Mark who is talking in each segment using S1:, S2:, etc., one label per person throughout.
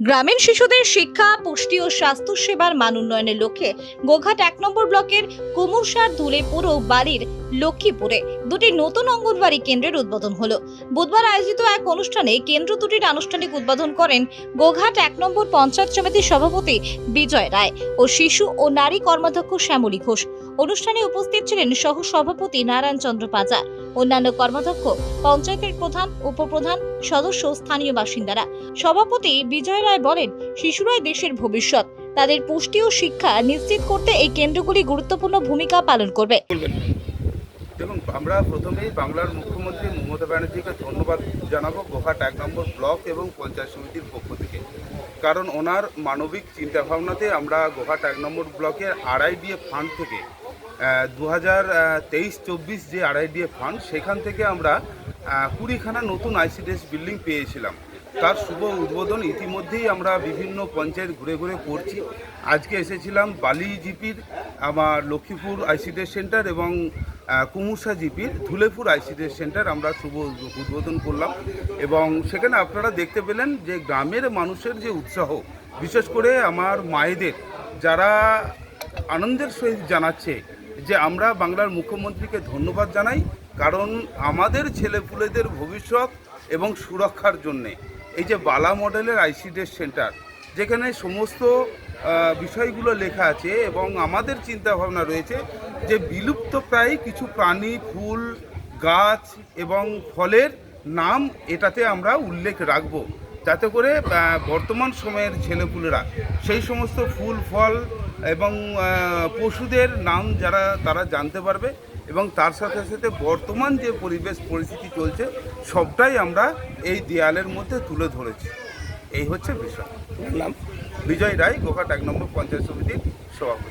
S1: গ্রামীণ শিশুদের শিক্ষা, পুষ্টি ও স্বাস্থ্য সেবার মান উন্নয়নের লক্ষ্যে গোঘাট এক নম্বর ব্লকের কুমুরসার ধুলেপুর ও বাড়ির লক্ষ্মীপুরে দুটি নতুন অঙ্গনবাড়ি কেন্দ্রের উদ্বোধন হলো। বুধবার আয়োজিত এক অনুষ্ঠানে কেন্দ্র দুটির আনুষ্ঠানিক উদ্বোধন করেন গোঘাট এক নম্বর পঞ্চায়েত সমিতির সভাপতি বিজয় রায় ও শিশু ও নারী কর্মাধ্যক্ষ শ্যামলী ঘোষ। অনুষ্ঠানে উপস্থিত ছিলেন সহ সভাপতি নারায়ণ চন্দ্র পাজা। অন্যান্য কর্মাধ্যক্ষ, পঞ্চায়েতের প্রধান, উপপ্রধান, সদস্য, স্থানীয় বাসিন্দারা। সভাপতি বিজয় রায় বলেন, শিশুরাই দেশের ভবিষ্যৎ। তাদের পুষ্টি ও শিক্ষা নিশ্চিত করতে এই কেন্দ্রগুলি গুরুত্বপূর্ণ ভূমিকা পালন করবে।
S2: দেখুন, আমরা প্রথমেই বাংলার মুখ্যমন্ত্রী মমতা ব্যানার্জিকে ধন্যবাদ জানাব গোহাট এক নম্বর ব্লক এবং পঞ্চায়েত সমিতির পক্ষ থেকে। কারণ ওনার মানবিক চিন্তাভাবনাতে আমরা গোহাট এক নম্বর ব্লকের আরআইডিএফ ফান্ড থেকে দু হাজার তেইশ, চব্বিশ যে আরআইডিএফ ফান্ড, সেখান থেকে আমরা কুড়িখানা নতুন আইসিডিএস বিল্ডিং পেয়েছিলাম। তার শুভ উদ্বোধন ইতিমধ্যেই আমরা বিভিন্ন পঞ্চায়েত ঘুরে ঘুরে করছি। আজকে এসেছিলাম বালি জিপির, আমার লক্ষ্মীপুর আইসিডিএস সেন্টার এবং কুমুরসা জিপির, ধুলেপুর আইসিডিএস সেন্টার আমরা শুভ উদ্বোধন করলাম। এবং সেখানে আপনারা দেখতে পেলেন যে গ্রামের মানুষের যে উৎসাহ, বিশেষ করে আমার মায়েদের, যারা আনন্দের সহিত জানাচ্ছে যে আমরা বাংলার মুখ্যমন্ত্রীকে ধন্যবাদ জানাই কারণ আমাদের ছেলেপুলেদের ভবিষ্যৎ এবং সুরক্ষার জন্যে। এই যে বালা মডেলের আইসিডিএস সেন্টার যেখানে সমস্ত বিষয়গুলো লেখা আছে এবং আমাদের চিন্তা ভাবনা রয়েছে যে বিলুপ্ত প্রায় কিছু প্রাণী, ফুল, গাছ এবং ফলের নাম এটাতে আমরা উল্লেখ রাখব। যাতে করে বর্তমান সময়ের ছেলেপুলেরা সেই সমস্ত ফুল ফল এবং পশুদের নাম যারা তারা জানতে পারবে এবং তার সাথে সাথে বর্তমান যে পরিবেশ পরিস্থিতি চলছে সবটাই আমরা এই দেয়ালের মধ্যে তুলে ধরেছি। এই হচ্ছে বিষয়।
S3: নাম?
S2: বিজয় রায় গোঘাট এক নম্বর পঞ্চায়েত সমিতির সভাপতি।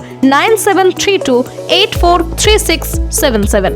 S4: nine seven three two eight four three six seven seven